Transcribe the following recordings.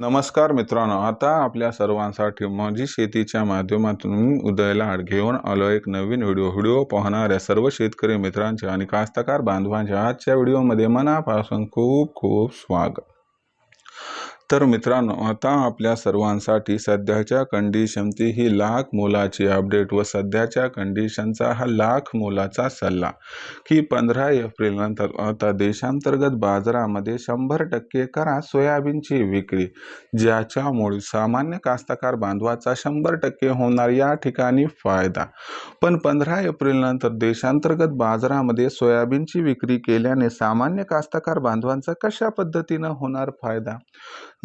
नमस्कार मित्रांनो आता आपल्या सर्वांसाठी माझी शेतीच्या माध्यमातून मी आड घेऊन आलो एक नवीन व्हिडिओ. व्हिडिओ पाहणाऱ्या सर्व शेतकरी मित्रांचे आणि कास्तकार बांधवांच्या आजच्या व्हिडिओमध्ये मनापासून खूप खूप स्वागत. तर मित्रांनो आता आपल्या सर्वांसाठी सध्याच्या कंडिशनची ही लाख मोलाची अपडेट व सध्याच्या कंडिशनचा हा लाख मोलाचा सल्ला की पंधरा एप्रिलनंतर आता देशांतर्गत बाजारामध्ये शंभर टक्के करा सोयाबीनची विक्री ज्याच्यामुळे सामान्य कास्तकार बांधवाचा शंभर टक्के होणार या ठिकाणी फायदा. पण पंधरा एप्रिलनंतर देशांतर्गत बाजारामध्ये सोयाबीनची विक्री केल्याने सामान्य कास्तकार बांधवांचा कशा पद्धतीनं होणार फायदा?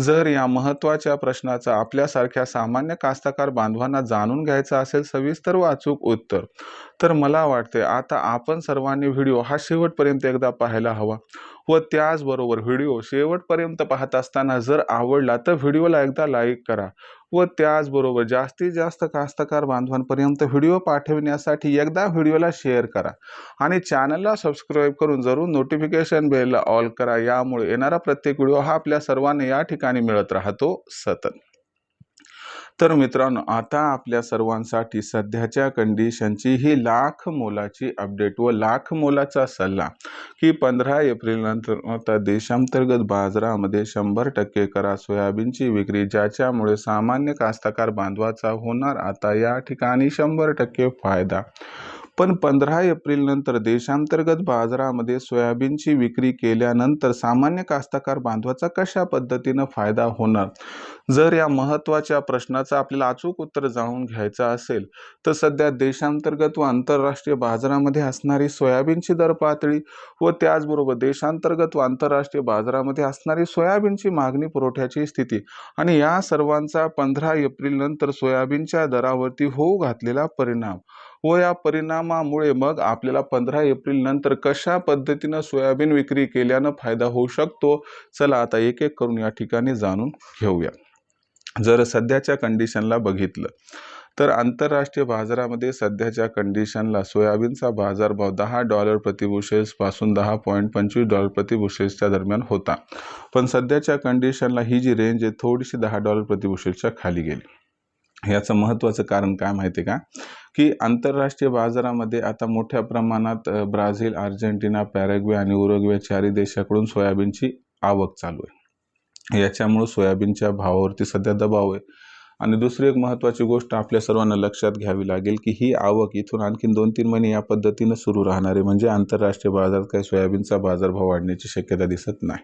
जर या महत्त्वाच्या प्रश्नाचा आपल्यासारख्या सामान्य कास्तकार बांधवांना जाणून घ्यायचा असेल सविस्तर व अचूक उत्तर. तर मला वाटते आता आपण सर्वांनी व्हिडिओ हा शेवटपर्यंत एकदा पाहायला हवा. व त्याचबरोबर व्हिडिओ शेवटपर्यंत पाहत असताना जर आवडला तर व्हिडिओला एकदा लाईक करा व त्याचबरोबर जास्तीत जास्त कास्तकार बांधवांपर्यंत व्हिडिओ पाठविण्यासाठी एकदा व्हिडिओला शेअर करा आणि चॅनलला सबस्क्राईब करून जरूर नोटिफिकेशन बेलला ऑल करा. यामुळे येणारा प्रत्येक व्हिडिओ हा आपल्या सर्वांना या ठिकाणी मिळत राहतो. सतत. तर मित्रांनो आता आपल्या सर्वांसाठी सध्याच्या कंडिशनची ही लाख मोलाची अपडेट व लाख मोलाचा सल्ला की पंधरा एप्रिलनंतर आता देशांतर्गत बाजारामध्ये शंभर टक्के करा सोयाबीनची विक्री ज्याच्यामुळे सामान्य कास्तकार बांधवाचा होणार आता या ठिकाणी शंभर टक्के फायदा. पण पंधरा एप्रिलनंतर देशांतर्गत बाजारामध्ये सोयाबीनची विक्री केल्यानंतर सामान्य कास्तकार बांधवाचा कशा पद्धतीनं फायदा होणार? जर या महत्त्वाच्या प्रश्नाचं आपल्याला अचूक उत्तर जाणून घ्यायचं असेल तर सध्या देशांतर्गत व आंतरराष्ट्रीय बाजारामध्ये असणारी सोयाबीनची दर पातळी व त्याचबरोबर देशांतर्गत व आंतरराष्ट्रीय बाजारामध्ये असणारी सोयाबीनची मागणी पुरवठ्याची स्थिती आणि या सर्वांचा पंधरा एप्रिलनंतर सोयाबीनच्या दरावरती होऊ घातलेला परिणाम. व या परिणामामुळे मग आपल्याला पंधरा एप्रिल नंतर कशा पद्धतीनं सोयाबीन विक्री केल्यानं फायदा होऊ शकतो? चला आता एक एक करून या ठिकाणी जाणून घेऊया. जर सध्याच्या कंडिशनला बघितलं तर आंतरराष्ट्रीय बाजारामध्ये सध्याच्या कंडिशनला सोयाबीनचा बाजारभाव दहा डॉलर प्रतिबुशेल्सपासून दहा पॉईंट पंचवीस डॉलर प्रतिबुशेल्सच्या दरम्यान होता. पण सध्याच्या कंडिशनला ही जी रेंज आहे थोडीशी दहा डॉलर प्रतिबुशेल्सच्या खाली गेली. याचं महत्त्वाचं कारण काय माहिती आहे का? की आंतरराष्ट्रीय बाजारामध्ये आता मोठ्या प्रमाणात ब्राझील अर्जेंटिना पॅरेग्वे आणि उरुग्वे चारही देशाकडून सोयाबीनची आवक चालू आहे. याच्यामुळं सोयाबीनच्या भावावरती सध्या दबाव आहे. आणि दुसरी एक महत्त्वाची गोष्ट आपल्या सर्वांना लक्षात घ्यावी लागेल की ही आवक इथून आणखीन दोन तीन महिने या पद्धतीनं सुरू राहणार आहे. म्हणजे आंतरराष्ट्रीय बाजारात काही सोयाबीनचा बाजारभाव वाढण्याची शक्यता दिसत नाही.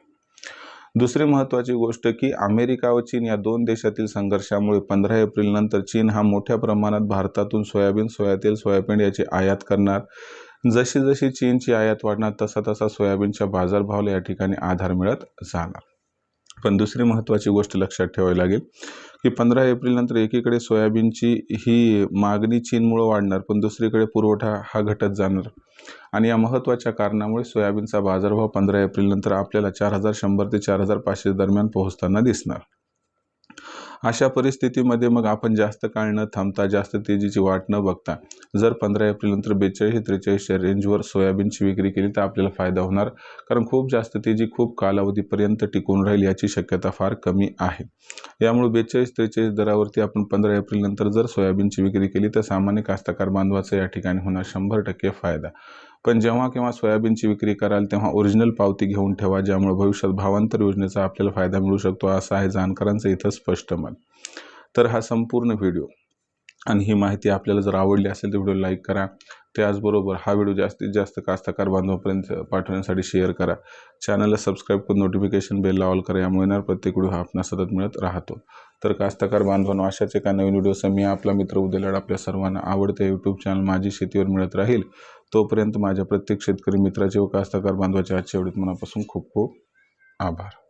दुसरी महत्त्वाची गोष्ट की अमेरिका व चीन या दोन देशातील संघर्षामुळे पंधरा एप्रिल नंतर चीन हा मोठ्या प्रमाणात भारतातून सोयाबीन सोयातेल सोयाबीन याची आयात करणार. जशी जशी चीनची आयात वाढणार तसा तसा सोयाबीनच्या बाजारभावाला या ठिकाणी आधार मिळत जाणार. पण दुसरी महत्त्वाची गोष्ट लक्षात ठेवावी लागेल की पंधरा एप्रिलनंतर एकीकडे सोयाबीनची ही मागणी चीनमुळं वाढणार पण दुसरीकडे पुरवठा हा घटत जाणार. आणि या महत्त्वाच्या कारणामुळे सोयाबीनचा बाजारभाव पंधरा एप्रिलनंतर आपल्याला चार हजार शंभर ते चार हजार पाचशे दरम्यान पोहोचताना दिसणार. अशा परिस्थितीमध्ये मग आपण जास्त काळ न थांबता जास्त तेजीची वाट न बघता जर पंधरा एप्रिलनंतर बेचाळीस त्रेचाळीसच्या रेंजवर सोयाबीनची विक्री केली तर आपल्याला फायदा होणार. कारण खूप जास्त तेजी खूप कालावधीपर्यंत टिकून राहील याची शक्यता फार कमी आहे. यामुळे बेचाळीस त्रेचाळीस दरावरती आपण पंधरा एप्रिलनंतर जर सोयाबीनची विक्री केली तर सामान्य कास्तकार बांधवाचा या ठिकाणी होणार शंभर टक्के फायदा. पण जेव्हा केव्हा सोयाबीनची विक्री कराल तेव्हा ओरिजिनल पावती घेऊन ठेवा ज्यामुळे भविष्यात भावांतर योजनेचा आपल्याला फायदा मिळू शकतो असं आहे जाणकारांचं इथं स्पष्ट मत तर हा संपूर्ण व्हिडिओ आणि ही माहिती आपल्याला जर आवडली असेल तर व्हिडिओ लाईक करा. त्याचबरोबर हा व्हिडिओ जास्तीत जास्त कास्तकार बांधवापर्यंत पाठवण्यासाठी शेअर करा. चॅनलला सबस्क्राईब करून नोटिफिकेशन बेलला ऑल करा यामुळे येणार प्रत्येक व्हिडिओ हा आपणा सतत मिळत राहतो. तर कास्तकार बांधवांनो अशाच एका नवीन व्हिडिओचा मी आपला मित्र उद्यालाड आपल्या सर्वांना आवडते. यूट्यूब चॅनल माझी शेतीवर मिळत राहील. तोपर्यंत माझ्या प्रत्येक शेतकरी मित्राचे व कास्तकार बांधवाच्या आजच्या वेळेत मनापासून खूप खूप आभार.